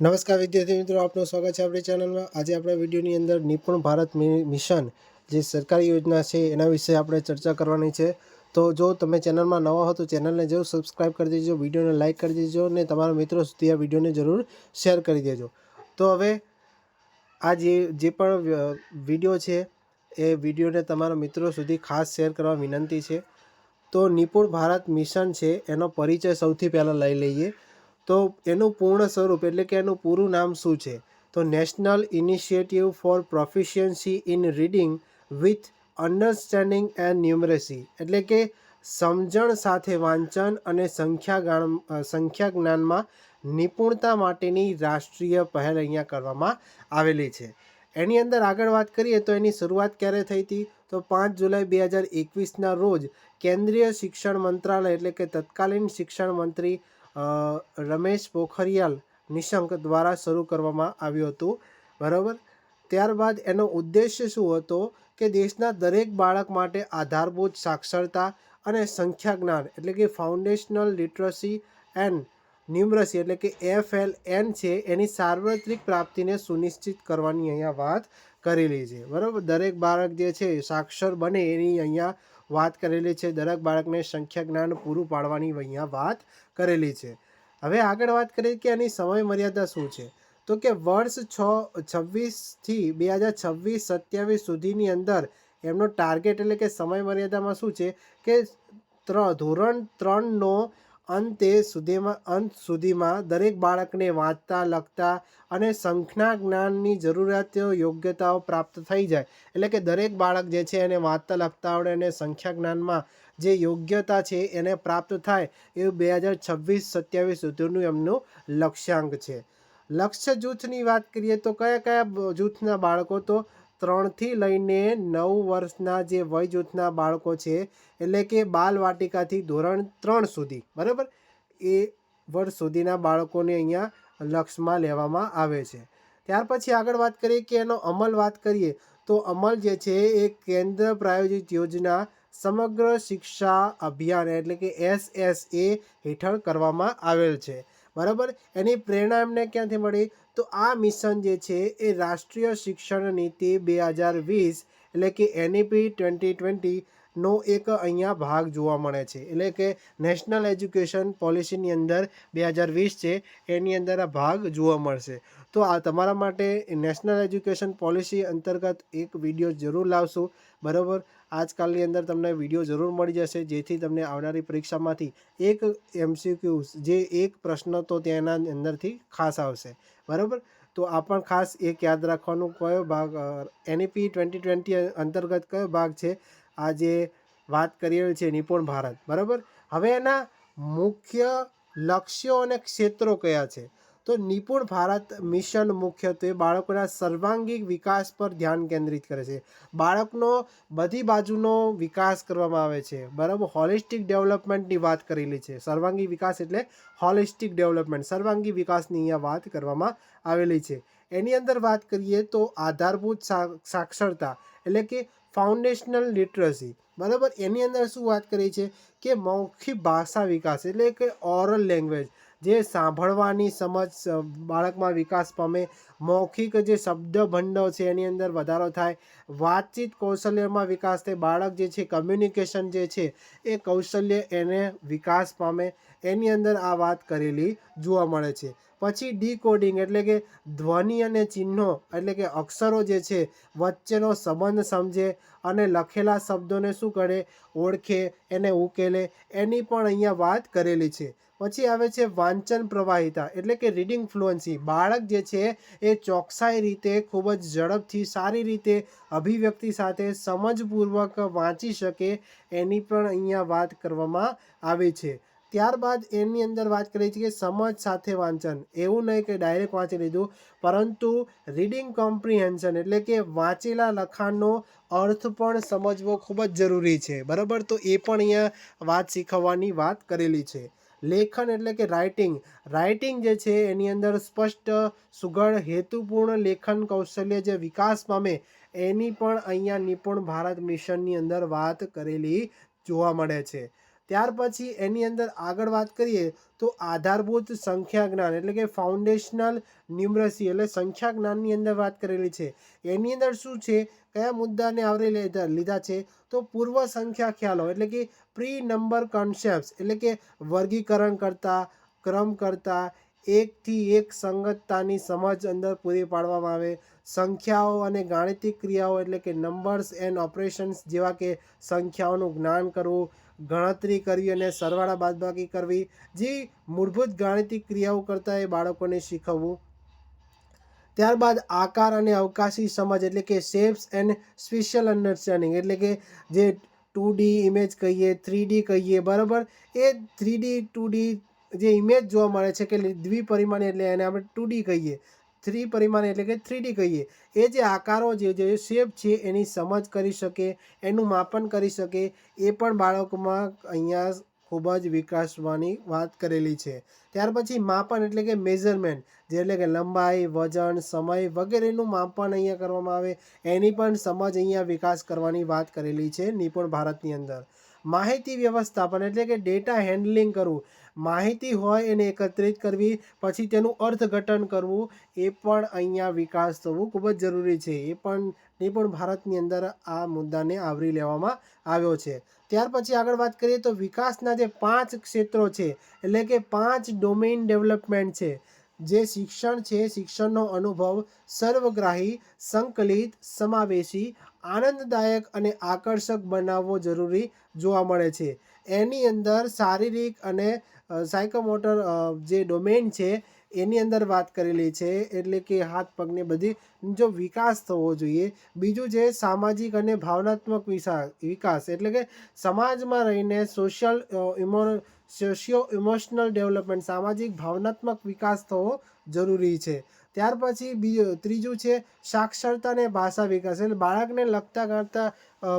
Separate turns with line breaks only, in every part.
નમસ્કાર વિદ્યાર્થી મિત્રો, આપનું સ્વાગત છે આપણી ચેનલમાં. આજે આપણે વિડીયોની અંદર નિપુણ ભારત મિશન જે સરકારી યોજના છે એના વિશે આપણે ચર્ચા કરવાની છે. તો જો તમે ચેનલમાં નવા હો તો ચેનલને જરૂર સબસ્ક્રાઈબ કરી દેજો, વિડીયોને લાઇક કરી દેજો અને તમારા મિત્રો સુધી આ વિડીયોને જરૂર શેર કરી દેજો. તો હવે આ જે જે પણ વીડિયો છે એ વિડીયોને તમારા મિત્રો સુધી ખાસ શેર કરવા વિનંતી છે. તો નિપુણ ભારત મિશન છે એનો પરિચય સૌથી પહેલાં લઈ લઈએ. તો એનું પૂર્ણ સ્વરૂપ એટલે કે એનું પૂરું નામ શું છે? તો national initiative for proficiency in reading with understanding and numeracy એટલે કે સમજણ સાથે વાંચન અને સંખ્યા સંખ્યા જ્ઞાનમાં નિપુણતા માટેની રાષ્ટ્રીય પહેલ અહીંયા કરવામાં આવેલી છે. એની અંદર આગળ વાત કરીએ તો એની શરૂઆત ક્યારે થઈ હતી? તો પાંચ જુલાઈ બે હજાર એકવીસના રોજ કેન્દ્રીય શિક્ષણ મંત્રાલય એટલે કે તત્કાલીન શિક્ષણ મંત્રી રમેશ પોખરિયાલ નિશંક દ્વારા શરૂ કરવામાં આવ્યું હતું. બરાબર? ત્યારબાદ એનો ઉદ્દેશ્ય શું હતો કે દેશના દરેક બાળક માટે આધારભૂત સાક્ષરતા અને સંખ્યા જ્ઞાન એટલે કે ફાઉન્ડેશનલ લિટરસી એન્ડ ન્યુમરસી એટલે કે એફ એલ એન છે, એની સાર્વત્રિક પ્રાપ્તિને સુનિશ્ચિત કરવાની અહીંયા વાત કરેલી છે. બરાબર? દરેક બાળક જે છે, સાક્ષર બને એની અહીંયા વાત કરેલી છે. દરેક બાળકને સંખ્યા જ્ઞાન પૂરું પાડવાની અહીંયા વાત કરેલી છે. હવે આગળ વાત કરીએ કે એની સમય મર્યાદા શું છે? તો કે વર્ષ છ છવ્વીસથી બે હજાર છવ્વીસ, સત્યાવીસ સુધીની અંદર એમનો ટાર્ગેટ એટલે કે સમય મર્યાદામાં શું છે? કે ત્ર, ધોરણ ત્રણનો અંતે સુધીમાં, અંત સુધીમાં દરેક બાળકને વાંચતા, લખતા અને સંખ્યા જ્ઞાનની જરૂરિયાતો, યોગ્યતાઓ પ્રાપ્ત થઈ જાય. એટલે કે દરેક બાળક જે છે એને વાંચતા, લખતા આવડે અને સંખ્યા જ્ઞાનમાં જે યોગ્યતા છે એને પ્રાપ્ત થાય એવું બે હજાર છવ્વીસ સત્યાવીસ સુધીનું એમનું લક્ષ્યાંક છે. લક્ષ્ય જૂથની વાત કરીએ તો કયા કયા જૂથના બાળકો તો ત્રણથી લઈને નવ વર્ષના જે વય જૂથના બાળકો છે, એટલે કે બાલ વાટિકાથી ધોરણ ત્રણ સુધી, બરાબર? એ વર્ષ સુધીના બાળકોને અહીંયા લક્ષમાં લેવામાં આવે છે. ત્યાર પછી આગળ વાત કરીએ કે એનો અમલ વાત કરીએ તો અમલ જે છે એ કેન્દ્ર પ્રાયોજિત યોજના સમગ્ર શિક્ષા અભિયાન એટલે કે એસ એસ એ હેઠળ કરવામાં આવેલ છે. બરાબર? એની પ્રેરણા એમને ક્યાંથી મળી? તો આ મિશન જે છે એ રાષ્ટ્રીય શિક્ષણ નીતિ બે હજાર વીસ એટલે કે એનઈપી ટ્વેન્ટી ટ્વેન્ટીનો એક અહીંયા ભાગ જોવા મળે છે. એટલે કે નેશનલ એજ્યુકેશન પોલિસીની અંદર બે હજાર વીસ છે, એની અંદર આ ભાગ જોવા મળશે. તો આ તમારા માટે નેશનલ એજ્યુકેશન પોલિસી અંતર્ગત એક વીડિયો જરૂર લાવશું. બરાબર? આજકાલની અંદર તમને વીડિયો જરૂર મળી જશે, જેથી તમને આવનારી પરીક્ષામાંથી એક એમસીક્યુઝ જે એક પ્રશ્ન તો તેના અંદરથી ખાસ આવશે. બરાબર? તો આ પણ ખાસ એક યાદ રાખવાનું કયો ભાગ એનઈપી ટ્વેન્ટી ટ્વેન્ટી અંતર્ગત કયો ભાગ છે? આ જે વાત કરી રહી છે નિપુણ ભારત. બરાબર? હવે એના મુખ્ય લક્ષ્યો અને ક્ષેત્રો કયા છે? તો નિપુણ ભારત મિશન મુખ્યત્વે બાળકોના સર્વાંગીક વિકાસ પર ધ્યાન કેન્દ્રિત કરે છે. બાળકનો બધી બાજુનો વિકાસ કરવામાં આવે છે. બરાબર? હોલિસ્ટિક ડેવલપમેન્ટની વાત કરેલી છે. સર્વાંગી વિકાસ એટલે હોલિસ્ટિક ડેવલપમેન્ટ સર્વાંગી વિકાસની અહીંયા વાત કરવામાં આવેલી છે. એની અંદર વાત કરીએ તો આધારભૂત સાક્ષરતા એટલે કે ફાઉન્ડેશનલ લિટરસી બરાબર? એની અંદર શું વાત કરી છે કે મૌખિક ભાષા વિકાસ એટલે કે ઓરલ લેંગ્વેજ જે સાંભળવાની સમજ બાળકમાં વિકાસ પામે. મૌખિક જે શબ્દ ભંડોળ છે એની અંદર વધારો થાય. વાતચીત કૌશલ્યમાં વિકાસ થાય. બાળક જે છે કમ્યુનિકેશન જે છે, એ કૌશલ્ય એને વિકાસ પામે. એની અંદર આ વાત કરેલી જોવા મળે છે. પછી ડીકોડિંગ એટલે કે ધ્વનિ અને ચિહ્નો એટલે કે અક્ષરો જે છે વચ્ચેનો સંબંધ સમજે અને લખેલા શબ્દોને શું કરે, ઓળખે, એને ઉકેલે, એની પણ અહીંયા વાત કરેલી છે. પછી આવે છે વાંચન પ્રવાહિતા એટલે કે રીડિંગ ફ્લુઅન્સી બાળક જે છે એ ચોકસાઈ રીતે ખૂબ જ ઝડપથી સારી રીતે અભિવ્યક્તિ સાથે સમજપૂર્વક વાંચી શકે એની પણ અહીંયા વાત કરવામાં આવી છે. ત્યારબાદ એની અંદર વાત કરી છે કે સમજ સાથે વાંચન. એવું નહીં કે ડાયરેક્ટ વાંચી લીધું, પરંતુ રીડિંગ કોમ્પ્રિહેન્શન એટલે કે વાંચેલા લખાણનો અર્થ પણ સમજવો ખૂબ જ જરૂરી છે. બરાબર? તો એ પણ અહીંયા વાત શીખવવાની વાત કરેલી છે. લેખન એટલે કે રાઇટિંગ રાઇટિંગ જે છે, એની અંદર સ્પષ્ટ, સુઘડ, હેતુપૂર્ણ લેખન કૌશલ્ય જે વિકાસ પામે, એની પણ અહીંયા નિપુણ ભારત મિશનની અંદર વાત કરેલી જોવા મળે છે. ત્યાર પછી એની અંદર આગળ વાત કરીએ તો આધારભૂત સંખ્યા જ્ઞાન એટલે કે ફાઉન્ડેશનલ ન્યુમરસી એટલે સંખ્યા જ્ઞાનની અંદર વાત કરેલી છે. એની અંદર શું છે? કયા મુદ્દાને આવરી લીધા છે? તો પૂર્વ સંખ્યા ખ્યાલો એટલે કે પ્રી નંબર કોન્સેપ્ટ એટલે કે વર્ગીકરણ કરતા, ક્રમ કરતા એકથી એક સંગતતાની સમજ અંદર પૂરી પાડવામાં આવે. સંખ્યાઓ અને ગાણિતિક ક્રિયાઓ એટલે કે નંબર્સ એન્ડ ઓપરેશન્સ જેવા કે સંખ્યાઓનું જ્ઞાન કરવું, ગણતરી કરવી અને સરવાળા બાદબાકી કરવી, જે મૂળભૂત ગાણિતિક ક્રિયાઓ કરતાં એ બાળકોને શીખવવું. ત્યારબાદ આકાર અને અવકાશી સમજ એટલે કે શેપ્સ એન્ડ સ્પેશિયલ અન્ડરસ્ટેન્ડિંગ એટલે કે જે ટુ ડી ઇમેજ કહીએ થ્રી ડી કહીએ, બરાબર? એ થ્રી ડી ટુ ડી જે ઇમેજ જોવા મળે છે કે દ્વિપરિમાણ એટલે એને આપણે ટુ ડી કહીએ. થ્રી પરિમાણ એટલે કે થ્રી કહીએ. એ જે આકારો જે જે શેપ છે એની સમજ કરી શકે, એનું માપન કરી શકે, એ પણ બાળકોમાં અહીંયા ખૂબ જ વિકાસવાની વાત કરેલી છે. ત્યાર પછી માપન એટલે કે મેઝરમેન્ટ જે એટલે કે લંબાઈ, વજન, સમય વગેરેનું માપન અહીંયા કરવામાં આવે. એની પણ સમજ અહીંયા વિકાસ કરવાની વાત કરેલી છે નિપુણ ભારતની અંદર. માહિતી વ્યવસ્થાપન એટલે કે ડેટા હેન્ડલિંગ કરવું. માહિતી હોય એને એકત્રિત કરવી, પછી તેનું અર્થઘટન કરવું, એ પણ અહીંયા વિકાસ થવું ખૂબ જ જરૂરી છે. એ પણ એ પણ ભારતની અંદર આ મુદ્દાને આવરી લેવામાં આવ્યો છે. ત્યાર પછી આગળ વાત કરીએ તો વિકાસના જે પાંચ ક્ષેત્રો છે, એટલે કે પાંચ ડોમેઇન ડેવલપમેન્ટ છે. જે શિક્ષણ છે, શિક્ષણનો અનુભવ, સર્વગ્રાહી, સંકલિત, સમાવેશી, આનંદદાયક અને આકર્ષક બનાવવો જરૂરી જોવા મળે છે. એની અંદર શારીરિક અને સાયકોમોટર જે ડોમેન છે, એની અંદર વાત કરેલી છે, એટલે કે હાથ, પગને બધી જો વિકાસ થવો જોઈએ, બીજું છે સામાજિક અને ભાવનાત્મક વિકાસ. એટલે કે સમાજમાં રહીને social emo socio emotional development સામાજિક, ભાવનાત્મક વિકાસ થવો જરૂરી છે. ત્યાર પછી બીજું, ત્રીજું છે સાક્ષરતા અને ભાષા વિકાસ. એટલે બાળકને લગતા ગણતા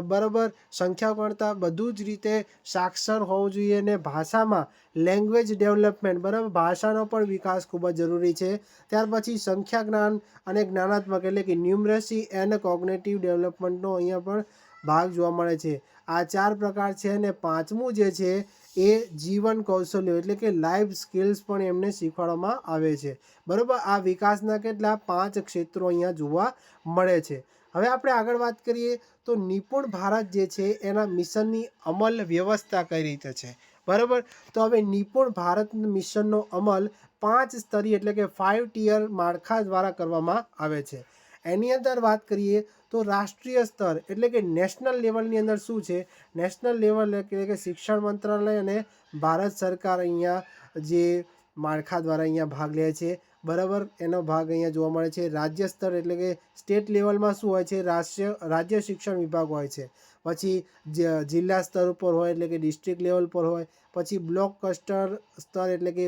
બરાબર સંખ્યા ગણતા બધું જ રીતે સાક્ષર હોવું જોઈએ અને ભાષામાં લેંગ્વેજ ડેવલપમેન્ટ બરાબર? ભાષાનો પણ વિકાસ ખૂબ જ જરૂરી છે. ત્યાર પછી સંખ્યા જ્ઞાન અને જ્ઞાનાત્મક, એટલે કે ન્યુમરસી એન્ડ કોગ્નેટિવ ડેવલપમેન્ટનો અહીંયા પણ ભાગ જોવા મળે છે. આ ચાર પ્રકાર છે અને પાંચમું જે છે એ જીવન કૌશલ્યો એટલે કે લાઈફ સ્કિલ્સ પણ એમને શીખવાડવામાં આવે છે. બરાબર? આ વિકાસના કેટલા પાંચ ક્ષેત્રો અહીંયા જોવા મળે છે. હવે આપણે આગળ વાત કરીએ તો નિપુણ ભારત જે છે એના મિશનની અમલ વ્યવસ્થા કઈ રીતે છે? બરાબર? તો હવે નિપુણ ભારત મિશનનો અમલ પાંચ સ્તરીય એટલે કે ફાઇવ ટીયર માળખા દ્વારા કરવામાં આવે છે. એની અંદર વાત કરીએ તો રાષ્ટ્રીય સ્તર એટલે કે નેશનલ લેવલની અંદર શું છે? નેશનલ લેવલ એટલે કે શિક્ષણ મંત્રાલય અને ભારત સરકાર અહીંયા જે માળખા દ્વારા અહીંયા ભાગ લે છે. બરાબર? એનો ભાગ અહીંયા જોવા મળે છે. રાજ્ય સ્તર એટલે કે સ્ટેટ લેવલમાં શું હોય છે? રાષ્ટ્રીય, રાજ્ય શિક્ષણ વિભાગ હોય છે. પછી જિલ્લા સ્તર ઉપર હોય એટલે કે ડિસ્ટ્રિક્ટ લેવલ પર હોય. પછી બ્લોક કસ્ટર સ્તર એટલે કે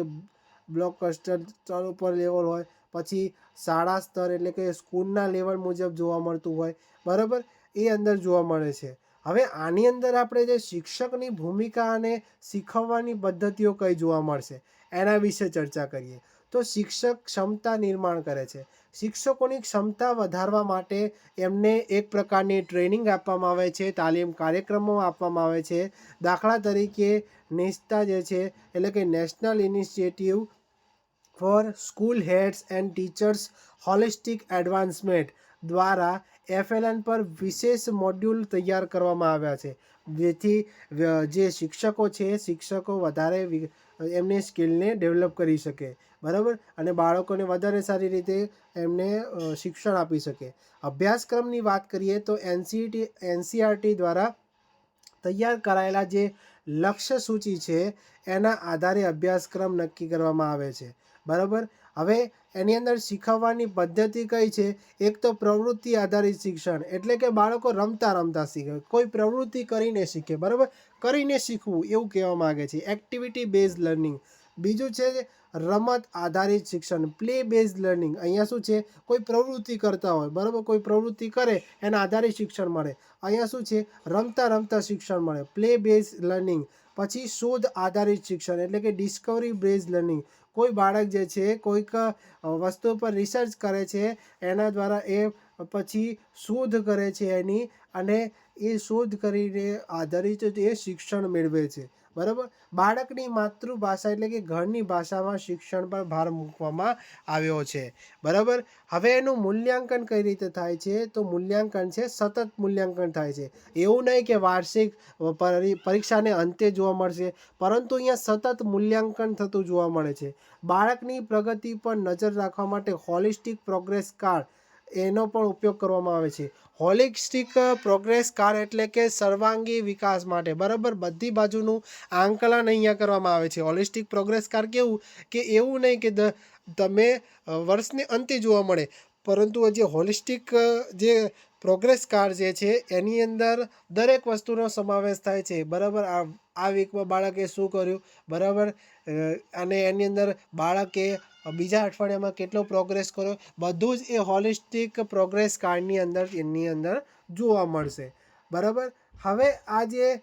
બ્લોક કસ્ટર સ્તર ઉપર લેવલ હોય. પછી શાળા સ્તર એટલે કે સ્કૂલના લેવલ મુજબ જોવા મળતું હોય, બરાબર? એ અંદર જોવા મળે છે. હવે આની અંદર આપણે જે શિક્ષકની ભૂમિકા અને શીખવવાની પદ્ધતિઓ કઈ જોવા મળશે, એના વિશે ચર્ચા કરીએ. તો શિક્ષક ક્ષમતા નિર્માણ કરે છે. શિક્ષકોની ક્ષમતા વધારવા માટે એમને એક પ્રકારની ટ્રેનિંગ આપવામાં આવે છે, તાલીમ કાર્યક્રમો આપવામાં આવે છે. દાખલા તરીકે નેસ્તા જે છે, એટલે કે national initiative for school heads and teachers holistic advancement દ્વારા એફએલએન પર વિશેષ મોડ્યુલ તૈયાર કરવામાં આવ્યા છે. જેથી જે શિક્ષકો છે, શિક્ષકો વધારે એમની સ્કિલને ડેવલપ કરી શકે. બરાબર? અને બાળકોને વધારે સારી રીતે એમને શિક્ષણ આપી શકે. અભ્યાસક્રમની વાત કરીએ તો એનસીટી એનસીઆરટી દ્વારા તૈયાર કરાયેલા જે લક્ષ્ય સૂચિ છે, એના આધારે અભ્યાસક્રમ નક્કી કરવામાં આવે છે. બરાબર? હવે એની અંદર શીખવવાની પદ્ધતિ કઈ છે? એક તો પ્રવૃત્તિ આધારિત શિક્ષણ, એટલે કે બાળકો રમતા રમતા શીખે. કોઈ પ્રવૃત્તિ કરીને શીખે, બરાબર? કરીને શીખવું એવું કહેવા માગે છે. એક્ટિવિટી બેઝ લર્નિંગ બીજું છે રમત આધારિત શિક્ષણ પ્લે બેઝ લર્નિંગ અહીંયા શું છે? કોઈ પ્રવૃત્તિ કરતા હોય, બરાબર? કોઈ પ્રવૃત્તિ કરે, એના આધારે શિક્ષણ મળે. અહીંયા શું છે? રમતા રમતા શિક્ષણ મળે. પ્લે બેઝ લર્નિંગ પછી શોધ આધારિત શિક્ષણ એટલે કે ડિસ્કવરી બેઝ લર્નિંગ કોઈ બાળક જે છે, કોઈક વસ્તુ પર રિસર્ચ કરે છે, એના દ્વારા એ પછી શોધ કરે છે એની અને એ શોધ કરીને આધારિત એ શિક્ષણ મેળવે છે. બરાબર? બાળકની માતૃભાષા એટલે કે ઘરની ભાષામાં શિક્ષણ પર ભાર મૂકવામાં આવ્યો છે. બરાબર? હવે એનું મૂલ્યાંકન કઈ રીતે થાય છે? તો મૂલ્યાંકન છે, સતત મૂલ્યાંકન થાય છે. એવું નહીં કે વાર્ષિક પરી- પરીક્ષાને અંતે જોવા મળશે, પરંતુ અહીંયા સતત મૂલ્યાંકન થતું જોવા મળે છે. બાળકની પ્રગતિ પર નજર રાખવા માટે હોલિસ્ટિક પ્રોગ્રેસ કાર્ડ એનો પણ ઉપયોગ કરવામાં આવે છે. હોલિસ્ટિક પ્રોગ્રેસ કાર્ડ એટલે કે સર્વાંગી વિકાસ માટે. બરાબર, બધી બાજુનું આંકલન અહીંયા કરવામાં આવે છે. હોલિસ્ટિક પ્રોગ્રેસ કાર્ડ કેવું કે એવું નહીં કે તમે વર્ષને અંતે જોવા મળે. પરંતુ જે હોલિસ્ટિક જે પ્રોગ્રેસ કાર્ડ જે છે, એની અંદર દરેક વસ્તુનો સમાવેશ થાય છે. બરાબર, આ આ વીકમાં બાળકે શું કર્યું? બરાબર અને એની અંદર બાળકે બીજા અઠવાડિયામાં કેટલો પ્રોગ્રેસ કર્યો? બધું જ એ હોલિસ્ટિક પ્રોગ્રેસ કાર્ડની અંદર, એની અંદર જોવા મળશે. બરાબર? હવે આ જે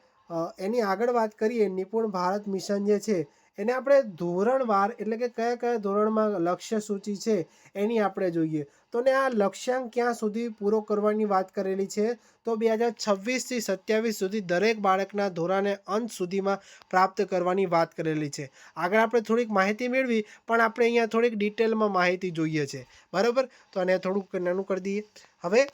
એની આગળ વાત કરીએ, નિપુણ ભારત મિશન જે છે એને આપણે ધોરણવાર એટલે કે કયા કયા ધોરણમાં લક્ષ્ય સૂચિ છે એની આપણે જોઈએ. તો ને આ લક્ષ્યાંક ક્યાં સુધી પૂરો કરવાની વાત કરેલી છે? તો બે હજાર છવ્વીસથી સત્યાવીસ સુધી દરેક બાળકના ધોરણે અંત સુધીમાં પ્રાપ્ત કરવાની વાત કરેલી છે. આગળ આપણે થોડીક માહિતી મેળવી, પણ આપણે અહીંયા થોડીક ડિટેલમાં માહિતી જોઈએ છે. બરાબર? તો આને થોડુંક નાનું કરી દઈએ. હવે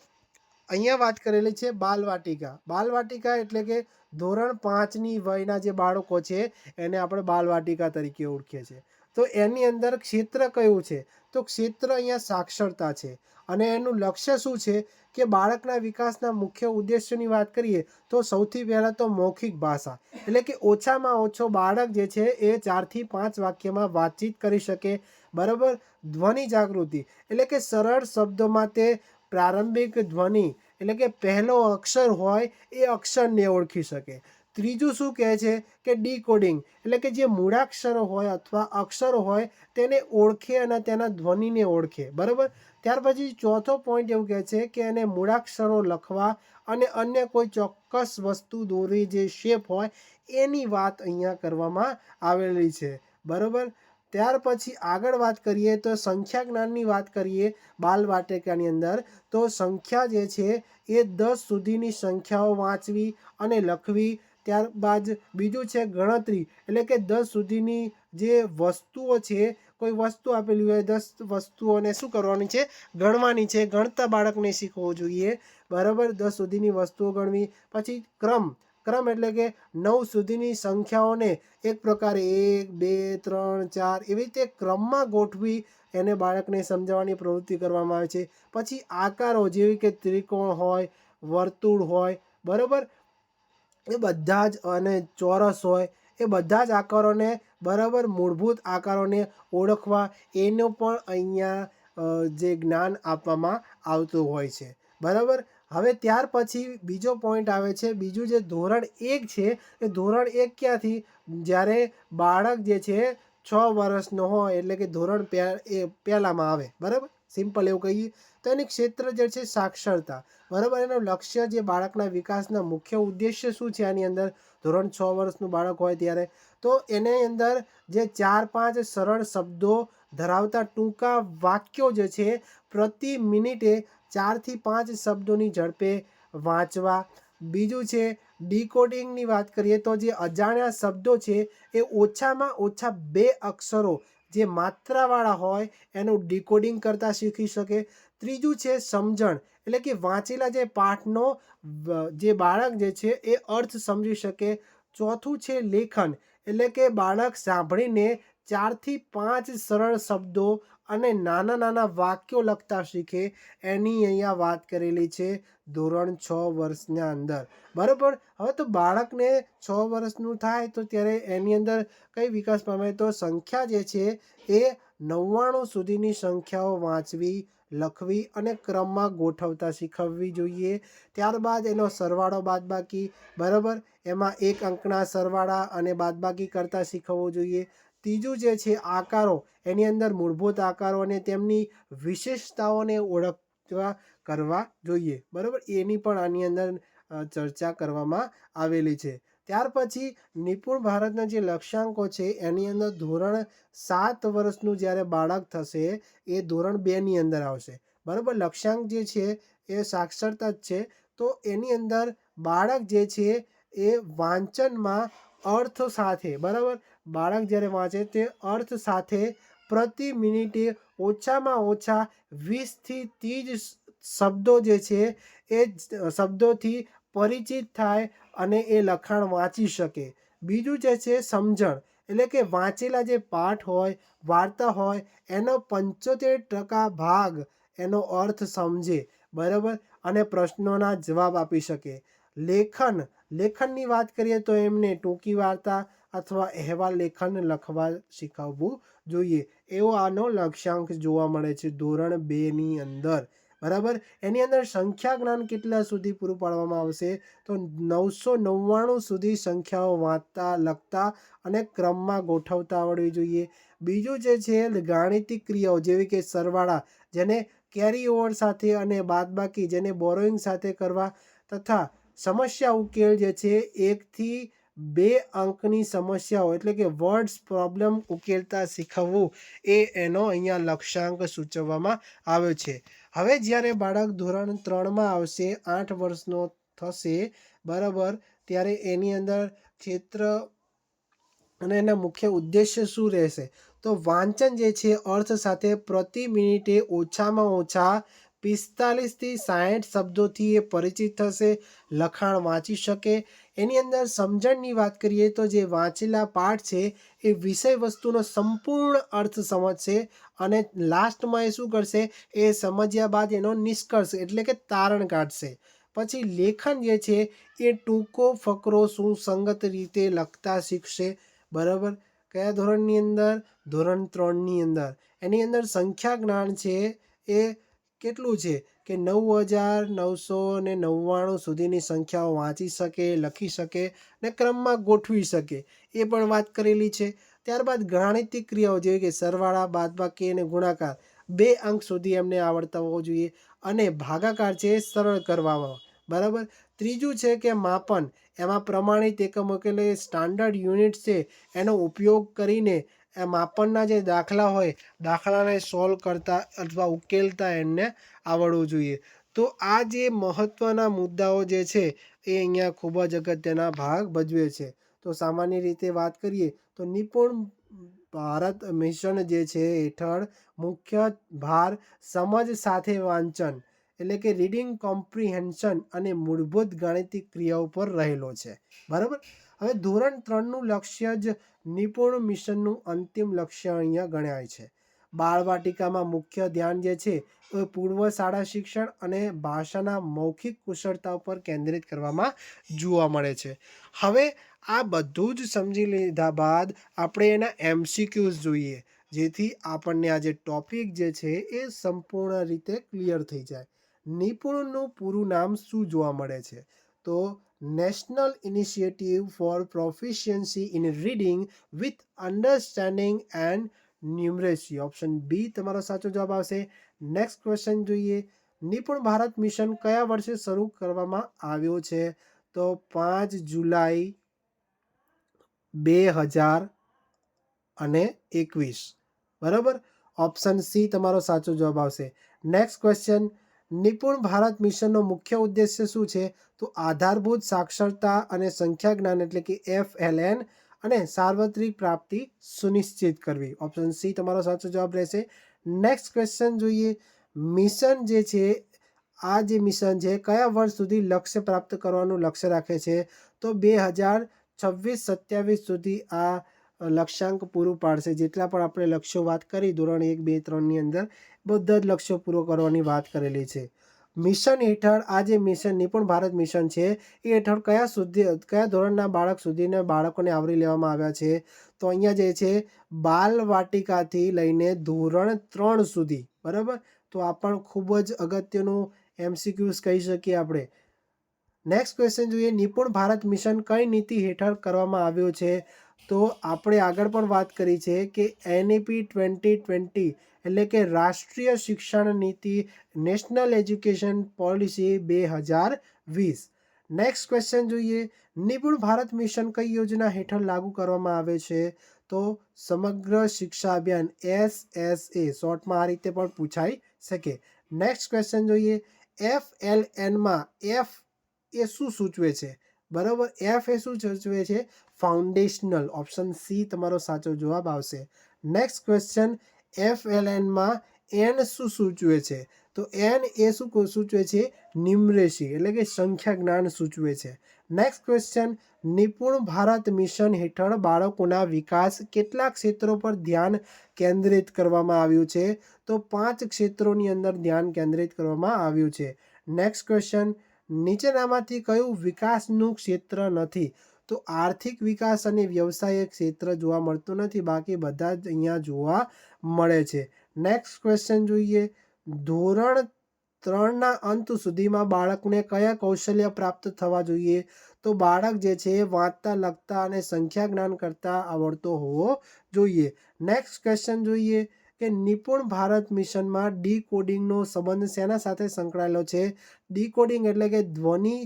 અહીંયા વાત કરેલી છે બાલવાટિકા. બાલવાટિકા એટલે કે ધોરણ પાંચની વયના જે બાળકો છે, એને આપણે બાલવાટિકા તરીકે ઓળખીએ છીએ. તો એની અંદર ક્ષેત્ર કયું છે? તો ક્ષેત્ર અહીંયા સાક્ષરતા છે. અને એનું લક્ષ્ય શું છે? કે બાળકના વિકાસના મુખ્ય ઉદ્દેશ્યની વાત કરીએ, તો સૌથી પહેલાં તો મૌખિક ભાષા. એટલે કે ઓછામાં ઓછો બાળક જે છે, એ ચારથી પાંચ વાક્યમાં વાતચીત કરી શકે. બરાબર? ધ્વનિ જાગૃતિ. એટલે કે સરળ શબ્દોમાં તે પ્રારંભિક ધ્વનિ એટલે કે પહેલો અક્ષર હોય એ અક્ષરને ઓળખી શકે. ત્રીજું શું કહે છે કે ડીકોડિંગ એટલે કે જે મૂળાક્ષરો હોય અથવા અક્ષરો હોય તેને ઓળખે અને તેના ધ્વનિને ઓળખે. બરાબર? ત્યાર પછી ચોથો પોઈન્ટ એવું કહે છે કે એને મૂળાક્ષરો લખવા અને અન્ય કોઈ ચોક્કસ વસ્તુ દોરી જે શેપ હોય એની વાત અહીંયા કરવામાં આવેલી છે. બરાબર? ત્યાર પછી આગળ વાત કરીએ તો સંખ્યા જ્ઞાનની વાત કરીએ બાલ વાટિકાની અંદર, તો સંખ્યા જે છે એ દસ સુધીની સંખ્યાઓ વાંચવી અને લખવી. ત્યારબાદ બીજું છે ગણતરી, એટલે કે દસ સુધીની જે વસ્તુઓ છે, કોઈ વસ્તુ આપેલી હોય, દસ વસ્તુઓને શું કરવાની છે? ગણવાની છે. ગણતા બાળકને શીખવું જોઈએ. બરાબર, દસ સુધીની વસ્તુઓ ગણવી. પછી ક્રમ ક્રમ એટલે કે નવ સુધીની સંખ્યાઓને એક પ્રકારે એક, બે, ત્રણ, ચાર એવી રીતે ક્રમમાં ગોઠવી એને બાળકને સમજાવવાની પ્રવૃત્તિ કરવામાં આવે છે. પછી આકારો જેવી કે ત્રિકોણ હોય, વર્તુળ હોય, બરાબર? એ બધા જ અને ચોરસ હોય, એ બધા જ આકારોને બરાબર મૂળભૂત આકારોને ઓળખવા એનું પણ અહીંયા જે જ્ઞાન આપવામાં આવતું હોય છે. બરાબર? હવે ત્યાર પછી બીજો પોઈન્ટ આવે છે, બીજું જે ધોરણ એક છે, એ ધોરણ એક ક્યાંથી? જ્યારે બાળક જે છે, છ વર્ષનો હોય, એટલે કે ધોરણ એ પહેલામાં આવે, બરાબર? સિમ્પલ એવું કહીએ, તો એની ક્ષેત્ર જે છે સાક્ષરતા, બરાબર? એનું લક્ષ્ય જે બાળકના વિકાસના મુખ્ય ઉદ્દેશ્ય શું છે આની અંદર? ધોરણ છ વર્ષનું બાળક હોય ત્યારે, તો એની અંદર જે ચાર પાંચ સરળ શબ્દો ધરાવતા ટૂંકા વાક્યો જે છે, પ્રતિ મિનિટે ચારથી પાંચ શબ્દોની ઝડપે વાંચવા. બીજું છે, ડીકોડિંગની વાત કરીએ તો જે અજાણ્યા શબ્દો છે, એ ઓછામાં ઓછા બે અક્ષરો જે માત્રાવાળા હોય એનું ડીકોડિંગ કરતાં શીખી શકે. ત્રીજું છે, સમજણ. એટલે કે વાંચેલા જે પાઠનો જે બાળક જે છે, એ અર્થ સમજી શકે. ચોથું છે, લેખન. એટલે કે બાળક સાંભળીને ચારથી પાંચ સરળ શબ્દો અને નાના નાના વાક્યો લખતા શીખે એની અહીંયા વાત કરેલી છે ધોરણ છ વર્ષના અંદર. બરાબર? હવે તો બાળકને છ વર્ષનું થાય તો ત્યારે એની અંદર કઈ વિકાસ પામે? તો સંખ્યા જે છે એ નવ્વાણું સુધીની સંખ્યાઓ વાંચવી, લખવી અને ક્રમમાં ગોઠવતા શીખવવી જોઈએ. ત્યારબાદ એનો સરવાળો બાદબાકી. બરાબર? એમાં એક અંકના સરવાળા અને બાદબાકી કરતાં શીખવવું જોઈએ. ત્રીજું જે છે આકારો, એની અંદર મૂળભૂત આકારો અને તેમની વિશેષતાઓને ઓળખવા કરવા જોઈએ. બરાબર? એની પણ આની અંદર ચર્ચા કરવામાં આવેલી છે. ત્યાર પછી નિપુણ ભારતના જે લક્ષ્યાંકો છે, એની અંદર ધોરણ સાત વર્ષનું જ્યારે બાળક થશે, એ ધોરણ બેની અંદર આવશે. બરાબર? લક્ષ્યાંક જે છે, એ સાક્ષરતા જ છે. તો એની અંદર બાળક જે છે, એ વાંચનમાં અર્થ સાથે, બરાબર? બાળક જ્યારે વાંચે તે અર્થ સાથે પ્રતિ મિનિટે ઓછામાં ઓછા વીસથી ત્રીસ શબ્દો જે છે એ શબ્દોથી પરિચિત થાય અને એ લખાણ વાંચી શકે. બીજું જે છે સમજણ, એટલે કે વાંચેલા જે પાઠ હોય, વાર્તા હોય, એનો પંચોતેર ટકા ભાગ એનો અર્થ સમજે, બરાબર? અને પ્રશ્નોના જવાબ આપી શકે. લેખન, લેખનની વાત કરીએ તો એમને ટૂંકી વાર્તા અથવા અહેવાલ લેખન લખવા શીખવવું જોઈએ. એવો આનો લક્ષ્યાંક જોવા મળે છે. ધોરણ બેની અંદર. બરાબર? એની અંદર સંખ્યા જ્ઞાન કેટલા સુધી પૂરું પાડવામાં આવશે? તો નવસો નવ્વાણું સુધી સંખ્યાઓ વાંચતા, લખતા અને ક્રમમાં ગોઠવતા આવડવી જોઈએ. બીજું જે છે, ગાણિતિક ક્રિયાઓ જેવી કે સરવાળા, જેને કેરી ઓવર સાથે અને બાદબાકી, જેને બોરોઈંગ સાથે કરવા તથા સમસ્યા ઉકેલ જે છે એકથી બે અંકની સમસ્યાઓ એટલે કે વર્ડ્સ પ્રોબ્લેમ ઉકેલતા શીખવવું એ એનો અહીંયા લક્ષ્યાંક સૂચવવામાં આવ્યો છે. હવે જ્યારે બાળક ધોરણ ત્રણમાં આવશે, આઠ વર્ષનો થશે, બરાબર, ત્યારે એની અંદર ક્ષેત્ર અને એના મુખ્ય ઉદ્દેશ્ય શું રહેશે? તો વાંચન જે છે, અર્થ સાથે પ્રતિ મિનિટે ઓછામાં ઓછા પિસ્તાલીસથી સાઠ શબ્દોથી એ પરિચિત થશે, લખાણ વાંચી શકે એની અંદર સમજણની વાત કરીએ તો જે વાંચેલા પાઠ છે, એ વિષય વસ્તુનો સંપૂર્ણ અર્થ સમજશે અને લાસ્ટમાં એ શું કરશે? એ સમજ્યા બાદ એનો નિષ્કર્ષ એટલે કે તારણ કાઢશે. પછી લેખન જે છે, એ ટૂંકો ફકરો સુસંગત રીતે લખતા શીખશે? બરાબર? કયા ધોરણની અંદર? ધોરણ ત્રણની અંદર. એની અંદર સંખ્યા જ્ઞાન છે, એ કેટલું છે કે નવ હજાર નવસો ને નવ્વાણું સુધીની સંખ્યાઓ વાંચી શકે, લખી શકે ને ક્રમમાં ગોઠવી શકે એ પણ વાત કરેલી છે. ત્યારબાદ ગાણિતિક ક્રિયાઓ જેવી કે સરવાળા, બાદબાકી અને ગુણાકાર બે અંક સુધી એમને આવડતા હોવો જોઈએ અને ભાગાકાર છે એ સરળ કરવામાં. બરાબર? ત્રીજું છે કે માપન. એમાં પ્રમાણિત એકમો એટલે સ્ટાન્ડર્ડ યુનિટ છે એનો ઉપયોગ કરીને માપનના જે દાખલા હોય, દાખલાને સોલ્વ કરતા અથવા ઉકેલતા એમને આવડવું જોઈએ. તો આ જે મહત્ત્વના મુદ્દાઓ જે છે, એ અહીંયા ખૂબ જ અગત્યના ભાગ ભજવે છે. તો સામાન્ય રીતે વાત કરીએ, તો નિપુણ ભારત મિશન જે છે, હેઠળ મુખ્ય ભાર સમજ સાથે વાંચન, એટલે કે રીડિંગ કોમ્પ્રિહેન્શન અને મૂળભૂત ગાણિતિક ક્રિયાઓ પર રહેલો છે. બરાબર? હવે ધોરણ ત્રણનું લક્ષ્ય જ નિપુણ મિશનનું અંતિમ લક્ષ્ય અહીંયા ગણાય છે. બાળવાટિકામાં મુખ્ય ધ્યાન જે છે એ પૂર્વ શાળા શિક્ષણ અને ભાષાના મૌખિક કુશળતા ઉપર કેન્દ્રિત કરવામાં જોવા મળે છે. હવે આ બધું જ સમજી લીધા બાદ આપણે એના એમસીક્યુઝ જોઈએ, જેથી આપણને આ જે ટોપિક જે છે એ સંપૂર્ણ રીતે ક્લિયર થઈ જાય. નિપુણનું પૂરું નામ શું જોવા મળે છે? તો national initiative for proficiency in reading with understanding and numeracy option B તમારો સાચો જવાબ આવશે. નેક્સ્ટ ક્વેશ્ચન જોઈએ. નિપુણ ભારત મિશન કયા વર્ષે શરૂ કરવામાં આવ્યો છે? તો પાંચ જુલાઈ બે હજાર અને એકવીસ. બરાબર? ઓપ્શન સી તમારો સાચો જવાબ આવશે. નેક્સ્ટ ક્વેશ્ચન નિપુણ ભારત મિશનનો મુખ્ય ઉદ્દેશ્ય શું છે? તો આધારભૂત સાક્ષરતા અને સંખ્યા જ્ઞાન એટલે કે એફ એલ એન અને સાર્વત્રિક પ્રાપ્તિ સુનિશ્ચિત કરવી. ઓપ્શન સી તમારો સાચો જવાબ રહેશે. નેક્સ્ટ ક્વેશ્ચન જોઈએ. મિશન જે છે, આ જે મિશન છે, કયા વર્ષ સુધી લક્ષ્ય પ્રાપ્ત કરવાનું લક્ષ્ય રાખે છે? તો બે હજાર છવ્વીસ સત્યાવીસ સુધી આ લક્ષ્યાંક પૂરું પાડશે. જેટલા પણ આપણે લક્ષ્યો વાત કરી, ધોરણ એક, બે ત્રણની અંદર બધા જ લક્ષ્યો પૂરો કરવાની વાત કરેલી છે. મિશન હેઠળ, આ જે મિશન નિપુણ ભારત મિશન છે. એ હેઠળ કયા સુધી, કયા ધોરણના બાળક સુધીને બાળકોને આવરી લેવામાં આવ્યા છે? તો અહીંયા જે છે બાલ વાટિકાથી લઈને ધોરણ ત્રણ સુધી. બરાબર? તો આ પણ ખૂબ જ અગત્યનું એમસીક્યુઝ કહી શકીએ આપણે. નેક્સ્ટ ક્વેશ્ચન જોઈએ, નિપુણ ભારત મિશન કઈ નીતિ હેઠળ કરવામાં આવ્યો છે? તો આપણે આગળ પણ વાત કરી છે કે એનઈપી ટ્વેન્ટી ટ્વેન્ટી એટલે કે રાષ્ટ્રીય શિક્ષણ નીતિ નેશનલ એજ્યુકેશન પોલિસી બે હજાર વીસ. નેક્સ્ટ ક્વેશ્ચન જોઈએ. નિપુણ ભારત મિશન કઈ યોજના હેઠળ લાગુ કરવામાં આવે છે? તો સમગ્ર શિક્ષા અભિયાન એસ એસ એ શોર્ટમાં આ રીતે પણ પૂછાઈ શકે. નેક્સ્ટ ક્વેશ્ચન જોઈએ. એફ એલ એનમાં એફ એ શું સૂચવે છે? બરાબર એફ એ શું સૂચવે છે? ફાઉન્ડેશનલ ઓપ્શન સી તમારો સાચો જવાબ આવશે. નેક્સ્ટ ક્વેશ્ચન એફ એલ એનમાં એન શું સૂચવે છે? તો એન એ શું સૂચવે છે? નિમ્રેશી એટલે કે સંખ્યા જ્ઞાન સૂચવે છે. Next question Nipun Bharat mission હેઠળ બાળકોના વિકાસ કેટલા ક્ષેત્રો પર ધ્યાન કેન્દ્રિત કરવામાં આવ્યું છે? તો પાંચ ક્ષેત્રોની અંદર ધ્યાન કેન્દ્રિત કરવામાં આવ્યું છે. નેક્સ્ટ ક્વેશ્ચન નીચેનામાંથી કયું વિકાસનું ક્ષેત્ર નથી? તો આર્થિક વિકાસ અને વ્યવસાય ક્ષેત્ર જોવા મળતું નથી. બાકી બધા જ અહીંયા જોવા મળે છે. નેક્સ્ટ ક્વેશ્ચન જોઈએ. ધોરણ ત્રણના અંત સુધીમાં બાળકને કયા કૌશલ્ય પ્રાપ્ત થવા જોઈએ? તો બાળક જે છે વાંચતા, લખતા અને સંખ્યા જ્ઞાન કરતા આવડતો હોવો જોઈએ. નેક્સ્ટ ક્વેશ્ચન જોઈએ કે નિપુણ ભારત મિશનમાં ડી કોડિંગનો સંબંધ શેના સાથે સંકળાયેલો છે? ડી કોડિંગ એટલે કે ધ્વનિ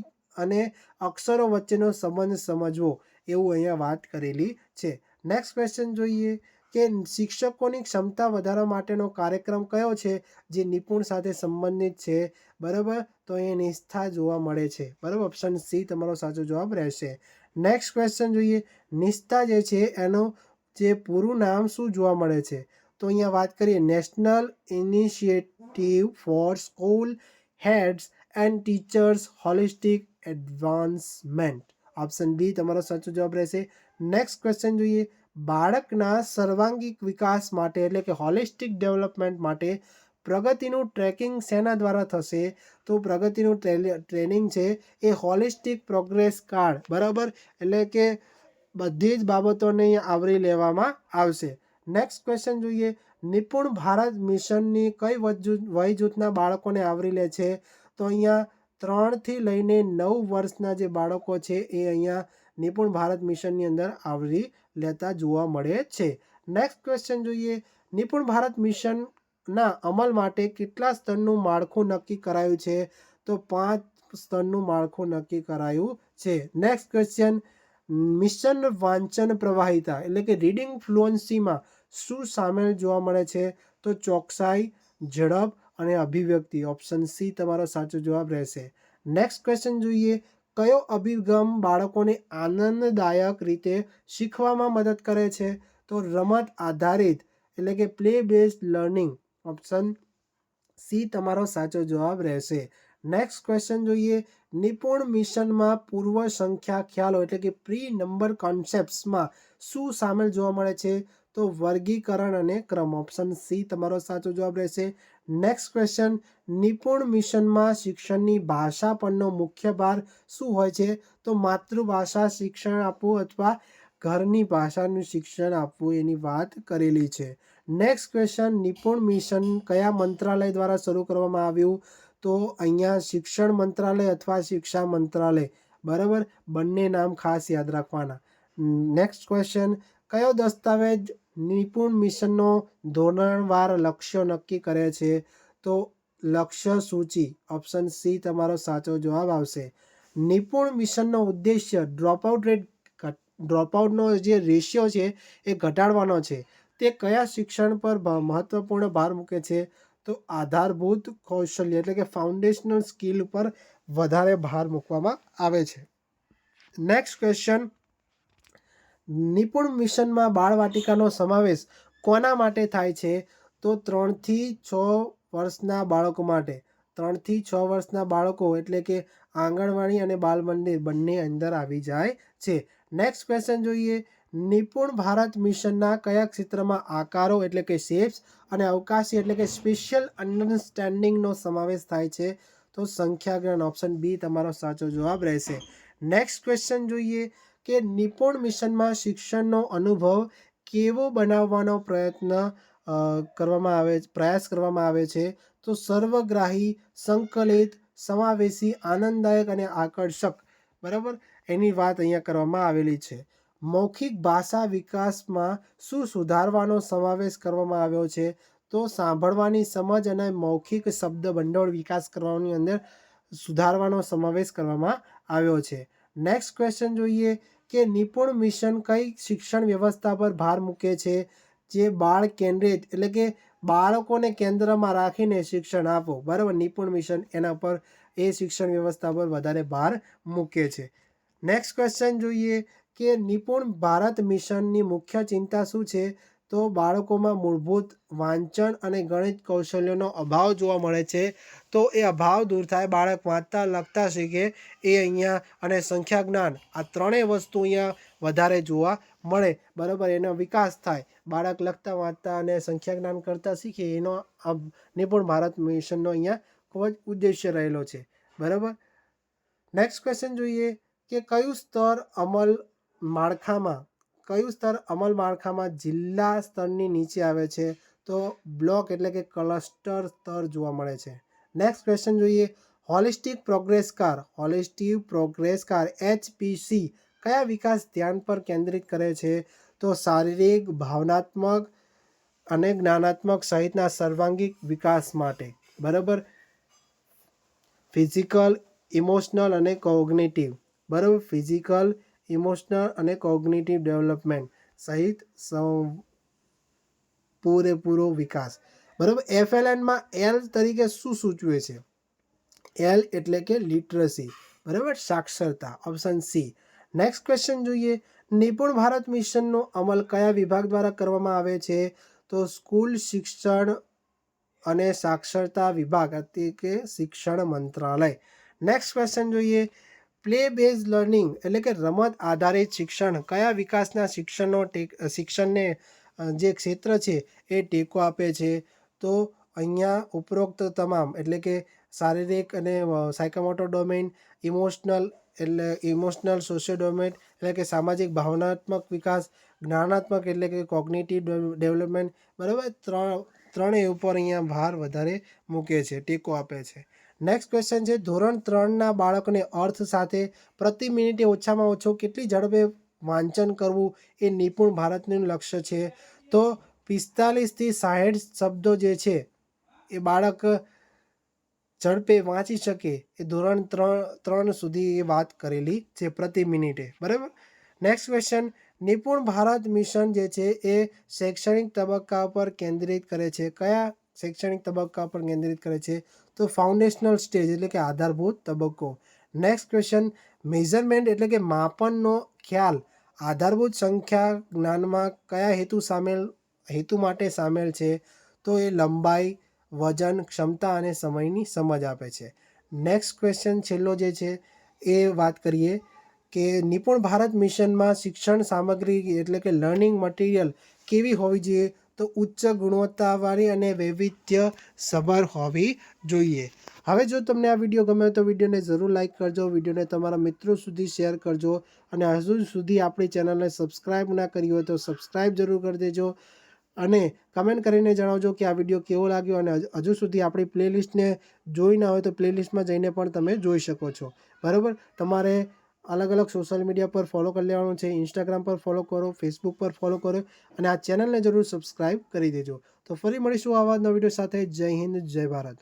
અને અક્ષરો વચ્ચેનો સંબંધ સમજવો એવું અહીંયા વાત કરેલી છે. નેક્સ્ટ ક્વેશ્ચન જોઈએ કે શિક્ષકોની ક્ષમતા વધારવા માટેનો કાર્યક્રમ કયો છે જે નિપુણ સાથે સંબંધિત છે? બરાબર? તો એ નિષ્ઠા જોવા મળે છે. બરાબર? ઓપ્શન સી તમારો સાચો જવાબ રહેશે. નેક્સ્ટ ક્વેશ્ચન જોઈએ. નિષ્ઠા જે છે એનું જે પૂરું નામ શું જોવા મળે છે? તો અહીંયા વાત કરીએ. National initiative for school heads and teachers holistic advancement option B તમારો સાચો જવાબ રહેશે. નેક્સ્ટ ક્વેશ્ચન જોઈએ. બાળકના સર્વાંગીક વિકાસ માટે, એટલે કે હોલિસ્ટિક ડેવલપમેન્ટ માટે, પ્રગતિનું ટ્રેકિંગ શેના દ્વારા થશે? તો પ્રગતિનું ટ્રેનિંગ છે એ હોલિસ્ટિક પ્રોગ્રેસ કાર્ડ બરાબર? એટલે કે બધી જ બાબતોને આવરી લેવામાં આવશે. નેક્સ્ટ ક્વેશ્ચન જોઈએ. નિપુણ ભારત મિશનની કઈ વય જૂથના બાળકોને આવરી લે છે? તો અહીંયા ત્રણથી લઈને નવ વર્ષના જે બાળકો છે એ અહીંયા નિપુણ ભારત મિશનની અંદર આવરી લેતા જોવા મળે છે. નેક્સ્ટ ક્વેશ્ચન જોઈએ. નિપુણ ભારત મિશનના અમલ માટે કેટલા સ્તરનું માળખું નક્કી કરાયું છે? તો પાંચ સ્તરનું માળખું નક્કી કરાયું છે. નેક્સ્ટ ક્વેશ્ચન મિશન વાંચન પ્રવાહિતા એટલે કે રીડિંગ ફ્લુઅન્સીમાં શું સામેલ જોવા મળે છે? તો ચોકસાઈ, ઝડપ અને અભિવ્યક્તિ ઓપ્શન સી તમારો સાચો જવાબ રહેશે. નેક્સ્ટ ક્વેશ્ચન જોઈએ. કયો અભિગમ બાળકોને આનંદદાયક રીતે શીખવામાં મદદ કરે છે? તો રમત આધારિત, એટલે કે play based learning option C તમારો સાચો જવાબ રહેશે. નેક્સ્ટ ક્વેશ્ચન જોઈએ. નિપુણ મિશનમાં પૂર્વ સંખ્યા ખ્યાલો, એટલે કે પ્રી નંબર કોન્સેપ્ટ્સમાં શું સામેલ જોવા મળે છે? તો વર્ગીકરણ અને ક્રમ ઓપ્શન સી તમારો સાચો જવાબ રહેશે. નેક્સ્ટ ક્વેશ્ચન નિપુણ મિશનમાં શિક્ષણની ભાષા પરનો મુખ્ય ભાર શું હોય છે? તો માતૃભાષા શિક્ષણ આપવું અથવા ઘરની ભાષાનું શિક્ષણ આપવું એની વાત કરેલી છે. નેક્સ્ટ ક્વેશ્ચન નિપુણ મિશન કયા મંત્રાલય દ્વારા શરૂ કરવામાં આવ્યું? તો અહીંયા શિક્ષણ મંત્રાલય અથવા શિક્ષા મંત્રાલય. બરાબર? બંને નામ ખાસ યાદ રાખવાના. નેક્સ્ટ ક્વેશ્ચન કયો દસ્તાવેજ નિપુણ મિશનનો ધોરણવાર લક્ષ્યો નક્કી કરે છે, તો લક્ષ્ય સૂચિ ઓપ્શન સી તમારો સાચો જવાબ આવશે. નિપુણ મિશનનો ઉદ્દેશ્ય ડ્રોપઆઉટ રેટ ડ્રોપઆઉટનો જે રેશિયો છે એ ઘટાડવાનો છે. તે કયા શિક્ષણ પર મહત્વપૂર્ણ ભાર મૂકે છે? તો આધારભૂત કૌશલ્ય એટલે કે ફાઉન્ડેશનલ સ્કિલ ઉપર વધારે ભાર મૂકવામાં આવે છે. નેક્સ્ટ ક્વેશ્ચન નિપુણ મિશનમાં બાળવાટિકાનો સમાવેશ કોના માટે થાય છે? તો ત્રણથી છ વર્ષના બાળકો માટે. ત્રણથી છ વર્ષના બાળકો એટલે કે આંગણવાડી અને બાલ મંદિર બંને અંદર આવી જાય છે. નેક્સ્ટ ક્વેશ્ચન જોઈએ. નિપુણ ભારત મિશનના કયા ક્ષેત્રમાં આકારો એટલે કે શેપ્સ અને અવકાશી એટલે કે સ્પેશિયલ અન્ડરસ્ટેન્ડિંગનો સમાવેશ થાય છે? તો સંખ્યાગ્રહણ ઓપ્શન બી તમારો સાચો જવાબ રહેશે. નેક્સ્ટ ક્વેશ્ચન જોઈએ. કે નિપુણ મિશનમાં શિક્ષણનો અનુભવ કેવો બનાવવાનો પ્રયત્ન કરવામાં આવે પ્રયાસ કરવામાં આવે છે? તો સર્વગ્રાહી, સંકલિત, સમાવેશી, આનંદદાયક અને આકર્ષક, બરાબર? એની વાત અહીંયા કરવામાં આવેલી છે. મૌખિક ભાષા વિકાસમાં શું સુધારવાનો સમાવેશ કરવામાં આવ્યો છે? તો સાંભળવાની સમજ અને મૌખિક શબ્દ ભંડોળ વિકાસ કરવાની અંદર સુધારવાનો સમાવેશ કરવામાં આવ્યો છે. નેક્સ્ટ ક્વેશ્ચન જોઈએ કે નિપુણ મિશન કઈ શિક્ષણ વ્યવસ્થા પર ભાર મૂકે છે? જે બાળ કેન્દ્રિત એટલે કે બાળકોને કેન્દ્રમાં રાખીને શિક્ષણ આપો. બરાબર? નિપુણ મિશન એના પર એ શિક્ષણ વ્યવસ્થા પર વધારે ભાર મૂકે છે. નેક્સ્ટ ક્વેશ્ચન જોઈએ કે નિપુણ ભારત મિશનની મુખ્ય ચિંતા શું છે? તો બાળકોમાં મૂળભૂત વાંચન અને ગણિત કૌશલ્યોનો અભાવ જોવા મળે છે. તો એ અભાવ દૂર થાય, બાળક વાંચતા, લખતા શીખે, એ અહીંયા અને સંખ્યા જ્ઞાન આ ત્રણેય વસ્તુ અહીંયા વધારે જોવા મળે. બરાબર, એનો વિકાસ થાય. બાળક લખતા, વાંચતા અને સંખ્યા જ્ઞાન કરતાં શીખે, એનો નિપુણ ભારત મિશનનો અહીંયા ખૂબ જ ઉદ્દેશ્ય રહેલો છે. બરાબર? નેક્સ્ટ ક્વેશ્ચન જોઈએ કે કયું સ્તર અમલ માળખામાં કયું સ્તર અમલ માળખામાં જિલ્લા સ્તરની નીચે આવે છે? તો બ્લોક એટલે કે ક્લસ્ટર સ્તર જોવા મળે છે. નેક્સ્ટ ક્વેશ્ચન જોઈએ. Holistic progress card holistic progress card HPC કયા વિકાસ ધ્યાન પર કેન્દ્રિત કરે છે? તો શારીરિક, ભાવનાત્મક અને જ્ઞાનાત્મક સહિતના સર્વાંગીક વિકાસ માટે. બરાબર? ફિઝિકલ ઇમોશનલ અને કોગ્નેટિવ બરાબર? ફિઝિકલ ઇમોશનલ અને કોગ્નેટિવ ડેવલપમેન્ટ સહિત પૂરેપૂરો વિકાસ. બરાબર? એફએલએનમાં એલ તરીકે શું સૂચવે છે? એલ એટલે કે લિટરસી બરાબર? સાક્ષરતા. ઓપ્શન સી નેક્સ્ટ ક્વેશ્ચન જોઈએ. નિપુણ ભારત મિશનનો અમલ કયા વિભાગ દ્વારા કરવામાં આવે છે? તો સ્કૂલ શિક્ષણ અને સાક્ષરતા વિભાગ, એટલે કે શિક્ષણ મંત્રાલય. નેક્સ્ટ ક્વેશ્ચન જોઈએ. પ્લે બેઝ લર્નિંગ એટલે કે રમત આધારિત શિક્ષણ. કયા વિકાસના શિક્ષણનો ટેક, શિક્ષણને જે ક્ષેત્ર છે એ ટેકો આપે છે? તો અહીંયા ઉપરોક્ત તમામ એટલે કે શારીરિક અને સાયકોમોટો ડોમેન ઇમોશનલ એટલે ઇમોશનલ સોશિયો ડોમેન એટલે કે સામાજિક ભાવનાત્મક વિકાસ, જ્ઞાનાત્મક એટલે કે કોગ્નેટિવ ડેવલપમેન્ટ બરાબર? ત્રણ, ત્રણેય ઉપર અહીંયા ભાર વધારે મૂકે છે, ટેકો આપે છે. નેક્સ્ટ ક્વેશ્ચન છે, ધોરણ ત્રણના બાળકને અર્થ સાથે પ્રતિ મિનિટે ઓછામાં ઓછો કેટલી ઝડપે વાંચન કરવું એ નિપુણ ભારતનું લક્ષ્ય છે? તો પિસ્તાલીસથી સાહીઠ શબ્દો જે છે, એ બાળક ઝડપે વાંચી શકે એ ધોરણ ત્રણ ત્રણ સુધી એ વાત કરેલી છે પ્રતિ મિનિટે. બરાબર? Next question Nipun Bharat mission જે છે, એ શૈક્ષણિક તબક્કા પર કેન્દ્રિત કરે છે. કયા શૈક્ષણિક તબક્કા પર કેન્દ્રિત કરે છે. તો ફાઉન્ડેશનલ સ્ટેજ એટલે કે આધારભૂત તબક્કો. નેક્સ્ટ ક્વેશ્ચન મેઝરમેન્ટ એટલે કે માપનનો ખ્યાલ. આધારભૂત સંખ્યા જ્ઞાનમાં કયા હેતુ સામેલ, હેતુ માટે સામેલ છે? તો એ લંબાઈ, વજન, ક્ષમતા અને સમયની સમજ આપે છે. નેક્સ્ટ ક્વેશ્ચન છેલ્લો જે છે, એ વાત કરીએ કે નિપુણ ભારત મિશનમાં શિક્ષણ સામગ્રી એટલે કે લર્નિંગ મટીરિયલ કેવી હોવી જોઈએ? તો ઉચ્ચ ગુણવત્તાવાળી અને વૈવિધ્ય સભર હોવી જોઈએ. હવે જો તમને આ વીડિયો ગમે તો વિડીયોને જરૂર લાઇક કરજો, વિડીયોને તમારા મિત્રો સુધી શેર કરજો અને હજુ સુધી આપણી ચેનલને સબસ્ક્રાઈબ ના કરી હોય તો સબસ્ક્રાઈબ જરૂર કરી દેજો અને કમેન્ટ કરીને જણાવજો કે આ વીડિયો કેવો લાગ્યો અને હજુ- સુધી આપણી પ્લેલિસ્ટને જોઈ ના હોય તો પ્લેલિસ્ટમાં જઈને પણ તમે જોઈ શકો છો. બરાબર? તમારે અલગ અલગ સોશિયલ મીડિયા પર ફોલો કરી લેવાનું છે. ઇન્સ્ટાગ્રામ પર ફોલો કરો, ફેસબુક પર ફોલો કરો અને આ ચેનલને જરૂર સબસ્ક્રાઈબ કરી દેજો. તો ફરી મળીશું આવા નવા વીડિયો સાથે. જય હિન્દ, જય ભારત.